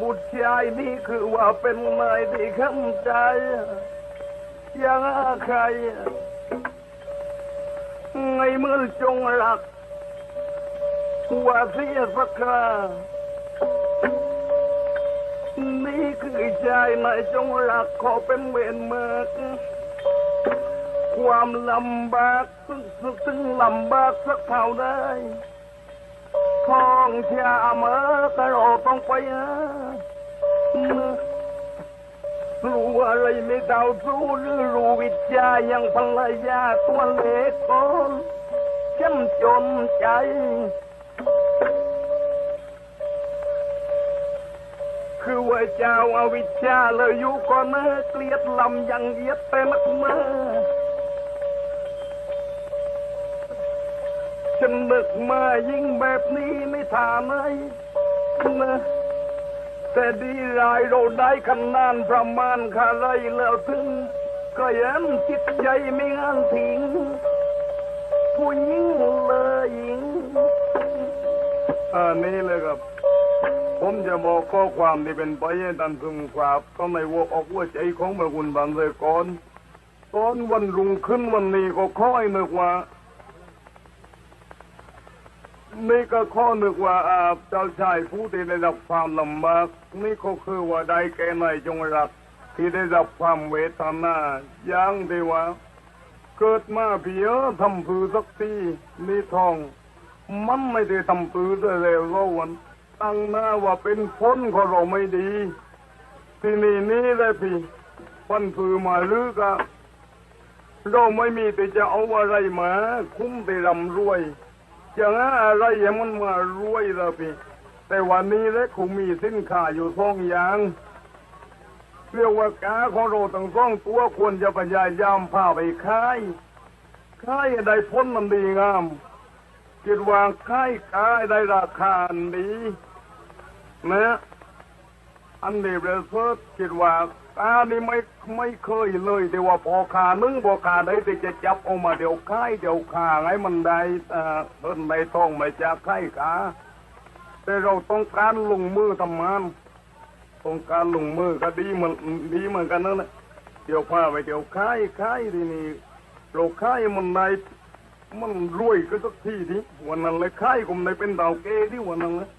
บุตรชายนี่คือว่าเป็นนายที่คำใจ ยังใครไงเมื่อจงรักว่าเสียสักครานี่คือใจนายจงรักขอเป็นเวรเมิกความลำบากซึ่งซึ่งลำบากสักเท่าได้ท้องชาเมื่อกระโดดต้องไปหา รู้อะไรไม่เดารู้หรือรู้วิชายังภรรยาตัวเล็กก่อนฉันจนใจคือว่าเจ้าอาวิชชาเลยอยู่ก่อนนะเกลียดลำยังเยียดแต่นักมาฉันนึกมายิ่งแบบนี้ไม่ทาไหนนะ แต่ดีรายเราได้คำนานประมาณคาไรแล้วถึงก็ยังจิตใจไม่งานทิ้งผู้หญิงเลยหญิงอันนี้เลยครับ ผมจะบอกข้อความที่เป็นไปให้ท่านพึงทราบก็ในวัวออกหัว่าใจของเมื่อคุณบันเลยก่อนตอนวันรุ่งขึ้นวันนี้ก็ค่อยนึกว่า นี่ก็ข้อนึกว่าเจ้าชายผู้ที่ได้รับความลำบากนี่ก็คือว่าได้แก่นายจงรักที่ได้รับความเวทนาอย่างที่ว่า เกิดมาเพียทำผือสักทีนี่ทอง มันไม่ได้ทำผือเลยแล้วเราวันตั้งหน้าว่าเป็นพ้นของเราไม่ดี ที่นี่นี่เลยพี่พันผือมาหรือก็เราไม่มีแต่จะเอาอะไรมา คุ้มไปรำรวย อย่างนั้นอะไรอย่างมันมารวยเราพี่แต่วันนี้และคงมีสินค้าอยู่ท้องอย่างเรียกว่ากาของเราตั้งสองตัวควรจะปัญญายามพาไปขายค่ายให้ได้พ้นมันดีงามจิตวางค่ายกาให้ได้ราคาดีนะ อันนี้เรเซิร์ชคิดว่าตานี่ไม่ไม่เคยเลยแต่ว่าพอขานึ่งพอขาได้ที่จะจับออกมาเดี๋ยวค่ายเดี๋ยวขาไงมันได้เอ่อเพิ่นได้ท้องไม่จากไข่ขาแต่เราต้องการลงมือทำงานต้องการลงมือก็ดีเหมือนดีเหมือนกันนั่นแหละเดี๋ยวพาไปเดี๋ยวค่ายค่ายทีนี้เราค่ายมันได้มันรวยก็สักทีทีวันนั้นเลยค่ายผมได้เป็นดาวเกที่วันนั้นเลย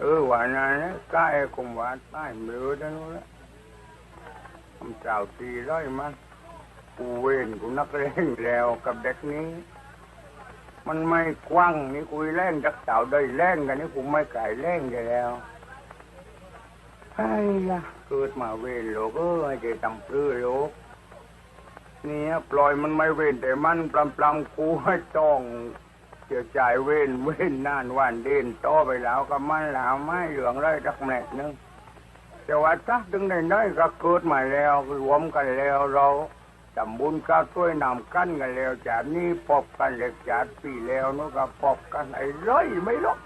ừ quả này á, cái cùng quả tay mưa đó nó đó ông chào tì đó mà กูเวนกูนักเล่นแล้วกับเด็กนี้ มันไม่กว้างนี่กูเล่นจักเต่าได้เล่นกันนี่กูไม่ไก่เล่นกันแล้วไอ้ยะเกิดมาเวนโลกเออจะทำปลื้อโลกเนี่ยปล่อยมันไม่เวนแต่มันปลำปลำกูให้ต้อง เสียใจเว้นเว้นนานวันเด่นโตไปแล้วก็มันแล้วไม่เหลืองเลยจักแมกนึงแต่ว่าจักถึงในน้อยก็เกิดมาแล้วรวมกันแล้วเราทำบุญก็ช่วยนำกันกันแล้วจากนี้พบกันเล็กจากปีแล้วนู้นก็พบกันไอ้ร้อยไม่หรอก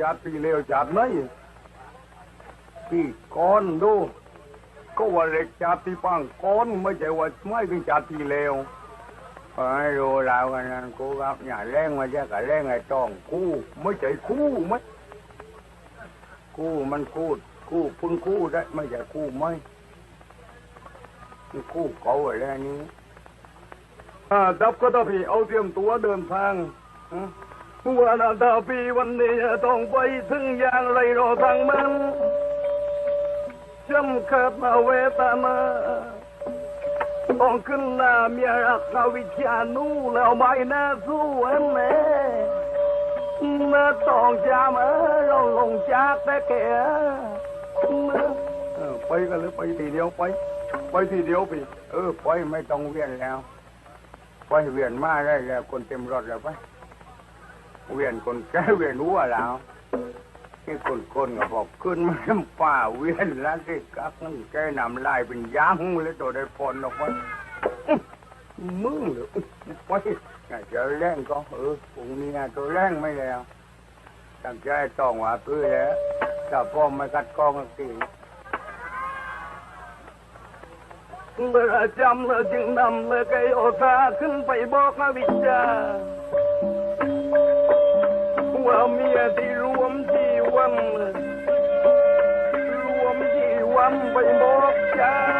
จัดปีเร็วจัดไหนปีก้อนดูก็ว่าเล็กจัดที่ปังก้อนไม่ใช่ว่าไม่ถึงจัดปีเร็ว ไอ้ดูแล้วกันนั้นกูกับอย่าเล่งมาจะกับเล่งไอ้ต้องกู้ไม่ใช่คู่ไหมกู้มันกู้กู้เพึ่งกู้ได้ไม่ใช่กู้ไม่มันกู้เก่าอะไรนี้อ่าดับก็ต้องพี่เอาเตรียมตัวเดินทางอืมว่านาตาปีวันนี้ต้องไปถึงอย่างไรรอทางมันจำขัดมาเวตนาต้ องขึ้นหน้าเมียรักวิชานูแล้วใบหน้าสู้เอ็มแม่มาต้องจามเออเราลงจากแต่แกเออไปกันเลยไปทีเดียวไป ไปทีเดียวพี่เออไปไม่ต้องเวียนแล้ว ไปเวียนมาได้แล้วคนเต็มรถแล้วไป เวียนคนแก่เวียนหัวแล้ว นี่คนคนก็บอกขึ้นมาป่าเวียนแล้วที่กักนั่นแกนำลายเป็นยางเลยตัวได้พลออกมามึงเหรอไปเจอแรงก็เออพรุ่งนี้ตัวแรงไม่แล้วตั้งใจต้องว่าเพื่อแล้วทจะพ่อไม่กัดกองสักทีเมื่อจำเลยจึงนำเลยไกโอตาขึ้นไปบอกนวิจาว่าเมียที่ รวมชีวันรว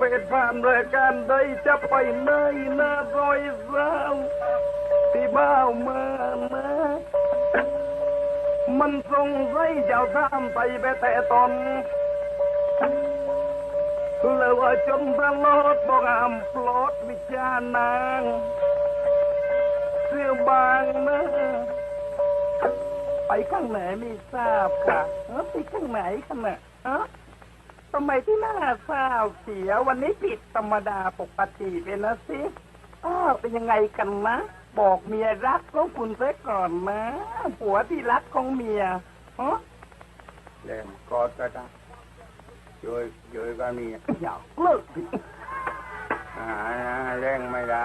พีแล้วไปผ่านรายการใดจะไปไหนน้ารอยสาวที่บ้าวมานะมันทรงไรเจ้าท่ามไปไปแต่ตอนแล้วว่าจนตลอดบอกอามปลอดวิจานางเสื้อบางนะไปข้างไหนไม่ทราบค่ะเออไปข้างไหนกันน่ะเอ้อ ทำไมที่หน้าเศร้าเสียวันนี้ผิดธรรมดาปกติเลยนะสิอ้าวเป็นยังไงกันนะ บอกเมียรักของคุณเสียก่อนนะผัวที่รักของเมียฮะเล่นกอดก็ได้ช่วยช่วยก็มีอยากเลิกดิอ่าเร่งไม่ได้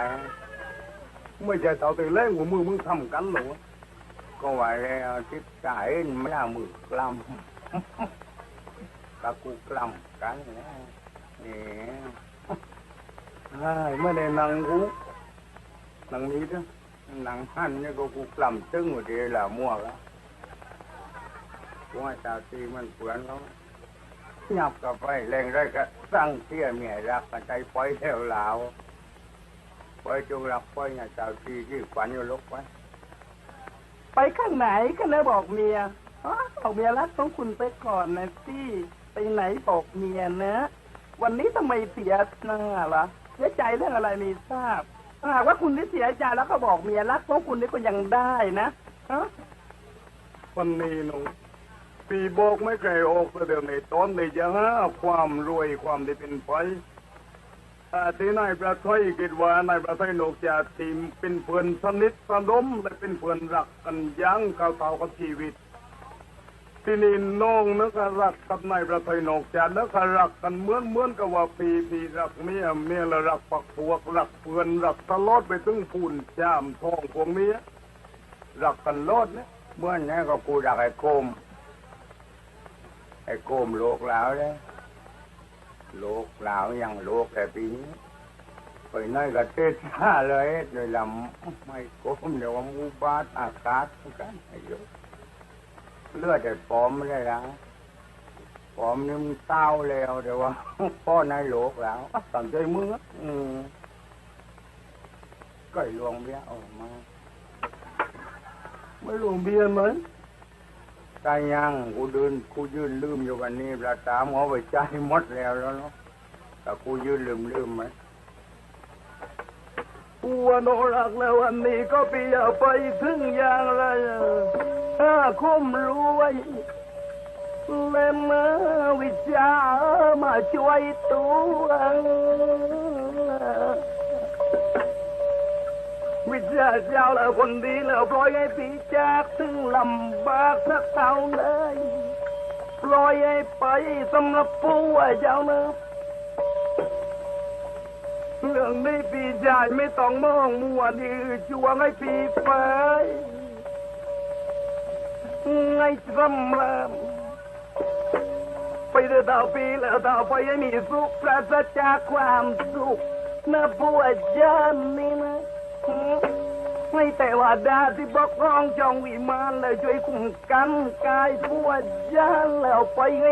ไม่ใช่เต่าตีเล่งหัวมือมึงทำกันหรอก็ว่าแล้วทิศสายไม่ได้มือกล้ำ กับกูกล้ำกันนะนี่ใช่ไม่ได้นั่งกูนั่งนี้ด้วยนังหันเนี่ยก็กูกล้ำตึ้งอยู่ดีละมั่วแล้วกูให้ตาตีมันเปลือนแล้วหยับกับไปแรงได้ก็สร้างเที่ยเมียรักกันใจปล่อยแล้วลาวปล่อยจงรักปล่อยเนี่ยตาตีที่ขวัญอยู่ลกไว้ไปข้างไหนกันนะบอกเมียฮะบอกเมียรักของคุณไปก่อนนะที่ ไปไหนบอกเมียนะ วันนี้ทำไมเสียหน้าล่ะเสียใจเรื่องอะไรไม่ทราบถ้าหากว่าคุณที่เสียใจแล้วก็บอกเมียรักของคุณนี่ก็ยังได้นะฮะวันนี้หนูปีบอกไม่เคยออกเดี๋ยวในตอนในจะหาความรวยความได้เป็นไปอ่ที่นายประทอยคิดว่านายประทอยนกจากทีมเป็นเพื่อนสนิทสนมและเป็นเพื่อนรักกันยังเก่าๆกับชีวิต ที่นี่น้องนึกรักกับนายประทยนกจานึกว่ารักกันเหมือนเหมือนกับว่าปีปีรักเมียเมียละรักปักพวกรักเพื่อนรักตลอดไปถึงพูนจามทองพวกเมียรักกันลอดเนี่ยเมื่อนั้ก็กูดักไอ้โกมไอ้โกมโลกแล้วเลยโลกแล้วยังโลกแต่ปีนี้ไปนั่นก็เทศาเลยโดยลำไม่โกมเดี๋ยวว่ามูบาตอากาศกันไอ้ย เลือดแต่ปลอมไม่ได้แล้วปลอมนี่มันเศร้าแล้วเดี๋ยวว่าพ่อในโลกแล้วตั้งใจมืออืมก็ลวงเบี้ยออกมาไม่รู้เบียร์ไหมตายยังกูเดินกูยืนลืมอยู่วันนี้ประตามหัวไปใจหมดแล้วแล้วเนาะแต่กูยืนลืมลืมไหมปัวโนรักแล้ววันนี้ก็เปียไปถึงอย่างไร อะเออคุ้มรวยเล่มาวิชามาช่วยตัววิชาเจ้าแล้วคนดีแล้วปล่อยให้ปีจากถึงลำบากสักเท่าเลยปล่อยให้ไปสำหรับผู้ว่าเจ้านะเรื่องนี้ปีชายไม่ต้องมองมัวดีจวงให้ปีไป ไงสำเร็จไปเดาวปีแล้วดาไปให้มีสุขปราจากความสุขนะผู้ว่าเจ้านี่นะไม่แต่ว่าดาที่บกร้องจองวิมานเลยช่วยคุ้มกันกายปวดยาแล้วไปใ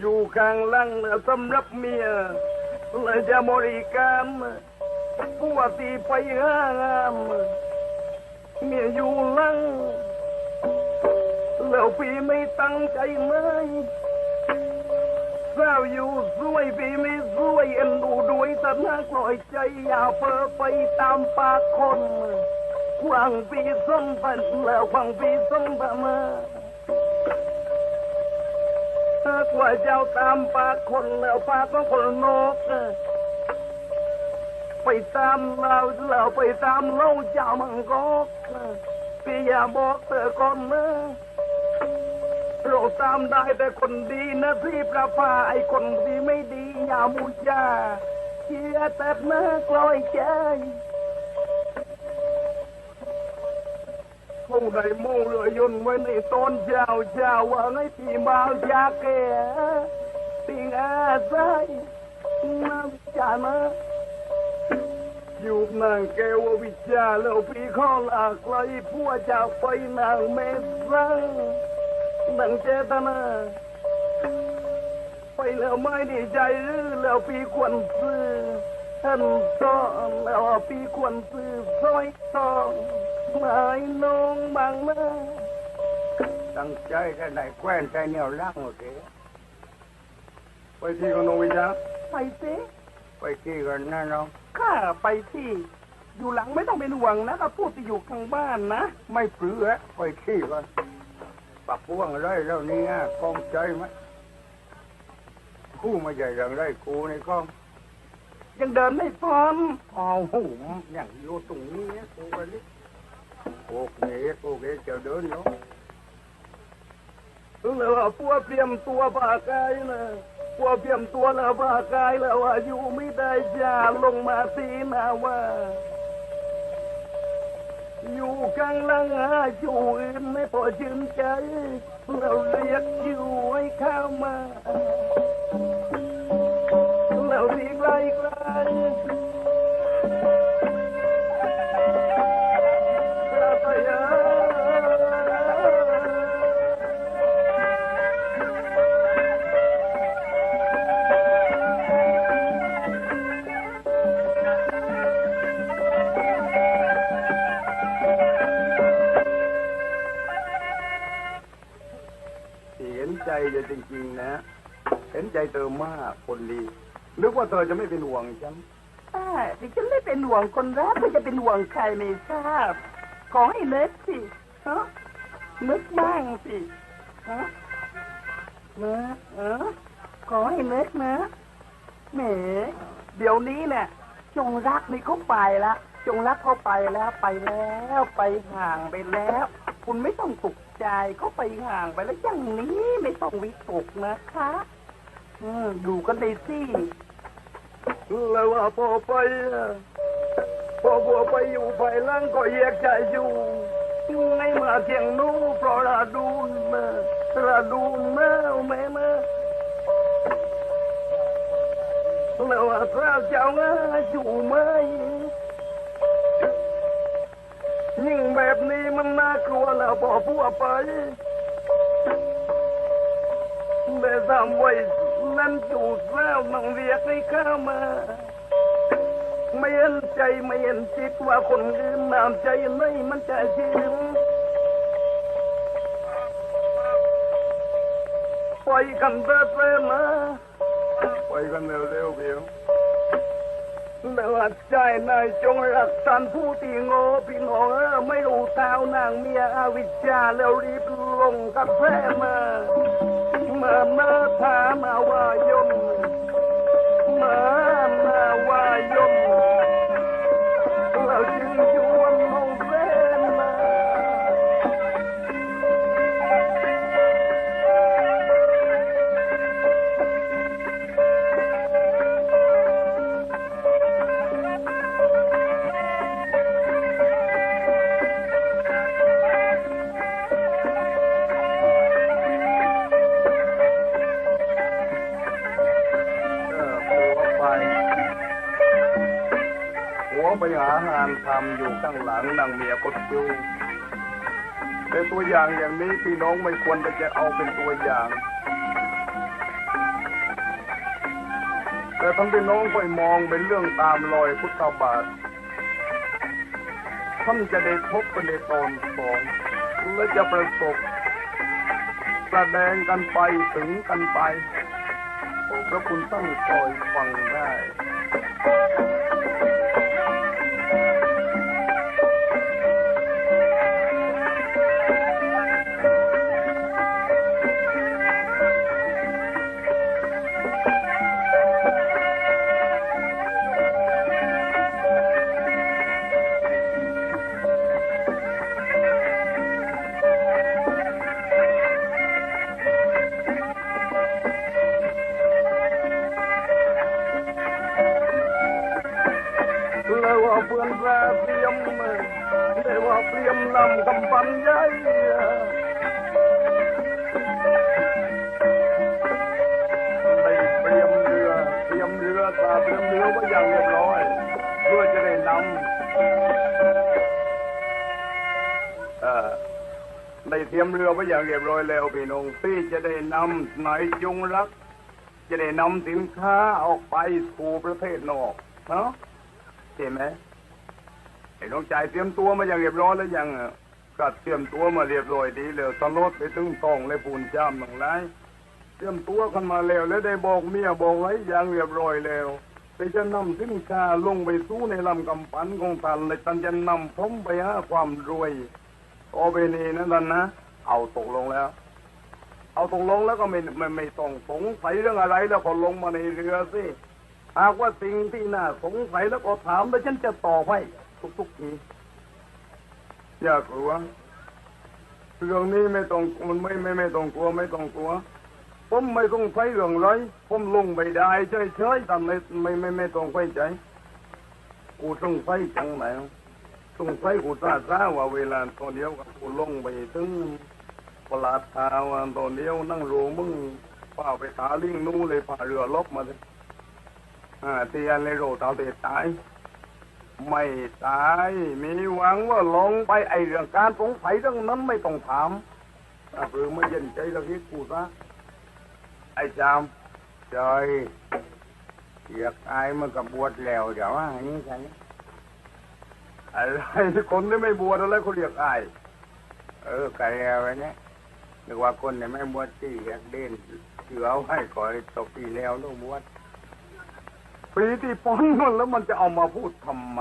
อยู่ข้างลังสำหรับเมียเลยจะบริการปวตีไปห้างเมียอยู่ลังแล้วพี่ไม่ตั้งใจเลยสาวอยู่สวยพี่ไม่สวยเอ็นดูด้วยแต่น่ากลอยใจอย่าเพ้อไปตามปากคนหวังพี่ส้มพันแล้วหวังพี่ส้มพันมา ถ้าว่าเจ้าตามปากคนแล้วปากของคนนกไปตามเราเราไปตามเล่าเจ้ามังกอกพี่อย่าบอกเธอก่อนนะเราตามได้แต่คนดีนะที่ประพาไอ้คนที่ไม่ดีอย่ามุจาเชียแต่เนื้อกลอยใจ คงได้มุ่เรือยนไว้ในต้นเจ้าเจ้าว่าไอ้ที่มาอยากแก่ติงอาใจน้ำจานะอยู่นางแกววิชาแล้วพี่ข้อหลากไกลพัวจากไปนางเมสังดังเจตนาไปแล้วไม่ดีใจหรือแล้วพี่ควรซื้อท่านสอนแล้วพี่ควรซื้อสร้อยทอง ไม้นงบางนาตั้งใจจะได้แคว้นใจเหนียวร่างโอเคไปที่กันวิชาไปสิไปที่กันนะน้องข้าไปที่ อยู่หลังไม่ต้องเป็นห่วงนะถ้าพูดที่อยู่ข้างบ้านนะ ไม่เปลือไปที่กันปักพวงไรแล้วนี่นะกองใจไหมคู่มาใหญ่อย่างไรกูในกองยังเดินไม่พร้อมอ้าวหูอย่างอยู่ตรงนี้กูกัน นี่โอเคโอเคจะเดินเนาะแล้วพวกเตรียมตัวปากายนะพวกเตรียมตัวแล้วปากายแล้วว่าอยู่ไม่ได้จะลงมาสีนาว่า อยู่กลางลังหาอยู่อื่นไม่พอชื่นใจ เราเรียกอยู่ให้เข้ามาเราเรียกไล่ไกล จริง ๆ นะ เห็นใจเธอมากคนดี นึกว่าเธอจะไม่เป็นห่วงฉันอ่าดิฉันไม่เป็นห่วงคนรักไม่จะเป็นห่วงใครไม่ทราบ ขอให้นึกสิฮะนึกบ้างสิฮะนะเออขอให้นึกนะแหมเดี๋ยวนี้เนี่ยจงรักนี่เขาไปละจงรักเขาไปแล้วไปแล้ว ไปห่างไปแล้ว คุณไม่ต้องตก ใจเขาไปห่างไปแล้วอย่างนี้ไม่ต้องวิตกนะคะ อืมอยู่กันไปสิแล้วว่าพอไปอะพอบัวไปอยู่ภายหลังก็แยกใจอยู่ในเมื่อเที่ยงนู้เพราะราดูนมาราดูนมาแม่มาแล้วว่าพระเจ้างาอยู่ไหม ยิ่งแบบนี้มันน่ากลัวแล้วพอพัวไปแม่ทำไว้นั่นจูดแล้วมังเรียกให้เข้ามา ไม่เห็นใจไม่เห็นจิตว่าคนอื่นน้ำใจไม่มันจะชื่นพอยกันเรื่อยๆมาปล่อยกันเร็วๆเพียว เลือดใจนายจงรักสันผู้ตีโง่พี่น้องเออไม่รู้เท้านางเมียอาวิชชาแล้วรีบลงกับแพ้มา เมื่อเมื่อถามมาว่า งหลังนางเมียกดดูแต่ตัวอย่างอย่างนี้พี่น้องไม่ควรจะเอาเป็นตัวอย่าง แต่ทั้งพี่น้องไปมองเป็นเรื่องตามรอยพุทธบาทท่านจะได้พบกันในตอนสองและจะประสบแสดงกันไปถึงกันไปพระคุณตั้งคอยฟังได้ ไว้อย่างเรียบร้อยแล้วพี่น้องที่จะได้นำนายจงรัก จะได้นำสินค้าออกไปสู่ประเทศนอกเนาะใช่ไหมไอ้น้องชายเตรียมตัวมาอย่างเรียบร้อยแล้วยังอะก็เตรียมตัวมาเรียบร้อยดีเลยตลอดไปถึงทองและปูนจ้ามทั้งหลายเตรียมตัวกันมาแล้วแล้วได้บอกเมียบอกไว้อย่างเรียบร้อยแล้วแต่จะนำสินค้าลงไปสู้ในลำกำปันของท่านและท่านจะนำผมไปหาความรวยโอเบนีนั่นท่านนะ เอาตกลงแล้ว เอาตกลงแล้วก็ไม่ไม่ไม่ต้องสงสัยเรื่องอะไรแล้วก็ลงมาในเรือสิหากว่าสิ่งที่น่าสงสัยแล้วก็ถามแล้วฉันจะตอบให้ทุกๆทีอย่ากลัวเรื่องนี้ไม่ต้องมันไม่ไม่ไม่ต้องกลัวไม่ต้องกลัวผมไม่ต้องใช้เรื่องไรผมลงไปได้เฉยเฉยๆทำไม่ไม่ไม่ไม่ต้องไปใจกูต้องใช้จังไหน งใช้กูตาซาว่าเวลาตอนเดียวกับกูลงไปถึงปลาดทาว่าตอนเดียวนั่งรงมึงป่าไปหาลิงนู่นเลยผ่าเรือลบมาเลยอ่าเตียนเลยโรตเอาเตตาย ไม่ตายมีหวังว่าลงไปไอเรื่องการสงสัยเรื่องนั้นไม่ต้องถามถ้าเือไม่เย็นใจตะกี้กูซะไอ้จามใจอยากอายมันกับบวชแล้วเดี๋ยวว่าอันนี้ใช่ อะไรคนที่ไม่บวชอะไรเขาเรียกอายเออไก่แล้วไอ้เนี่ยนึกว่าคนที่ยไม่บวชที่อยากเด่นเสือเอาไว้ก่อยตกปีแล้วต้องบวชปีที่ป้อนมันแล้วมันจะเอามาพูดทำไม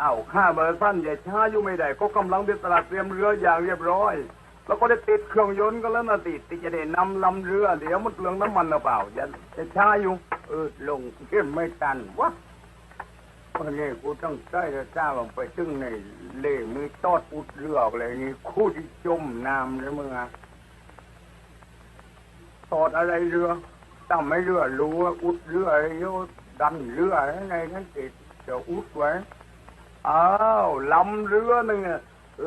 เอาข้าเบอร์สั้นอย่าช้าอยู่ไม่ได้ก็กำลังเดินตลาดเตรียมเรืออย่างเรียบร้อย แล้วก็ได้ติดเครื่องยนต์ก็แล้วนะติดที่จะได้นำลำเรือเดี๋ยวมันเปลืองน้ำมันหรือเปล่าอย่าช้าอยู่ เออลงเข้มไม่ทันวะ วันนี้กูต้องใช้จะจ้าลงไปซึ่งในเล่มือตอดอุดเรืออะไรนี่คู่ที่จมน้ำเลยมึงอะตอดอะไรเรือตั้งไม่เรือรู้ว่าอุดเรืออะไรโยดันเรืออะไรนั่นติดเดี๋ยวอุดไว้อ้าวลำเรือหนึ่งอะ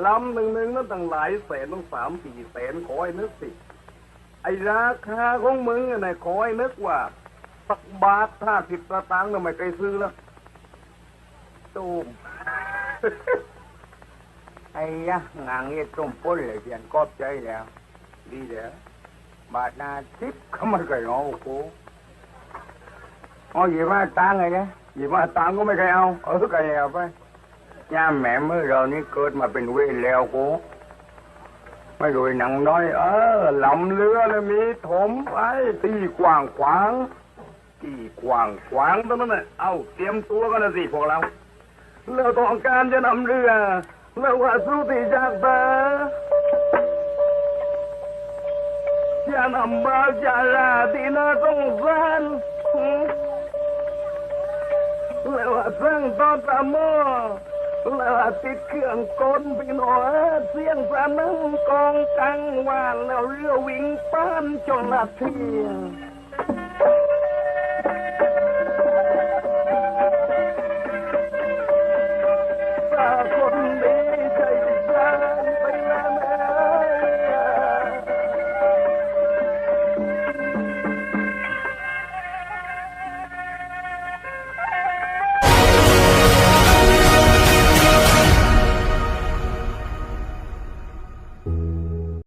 ลำหนึ่งหนึ่งนั่นตั้งหลายแสนต้องสามสี่แสนขอให้นึกสิไอราคาของมึงอะนขอให้นึกว่าสักบาทห้าสิบสตางค์น่ไม่เคยซื้อแล้ว ตูมไอ้ยะงานนี้ต้มป้นเลยเพียนกอบใจแล้ว ดีแล้วบาทนาทิพย์เขาไม่เคยเอากูเอาหยิบมาตังไงเนี่ยหยิบมาตังก็ไม่เคยเอาเออเคยเอาไปย่าแม่เมื่อเรานี่เกิดมาเป็นเวรแล้วกูไม่รวยหนังน้อย เออลำเรือเลยมีถมไปตีกว้างขวางตีกว้างขวางตรงนั้นน่ะเอาเตรียมตัวกันนะสิพวกเรา เราต้องการจะนำเรือเราว่าสู้ที่จากเบออย่านำบาจาราที่น่าสงสารหืมแล้วว่าสร้างตอนตะโมแล้วว่าติดเครื่องกลพี่น้องเอ้ยเสียงสานังกองกังวานแล้วเรือวิ่งป้านจนละเทีย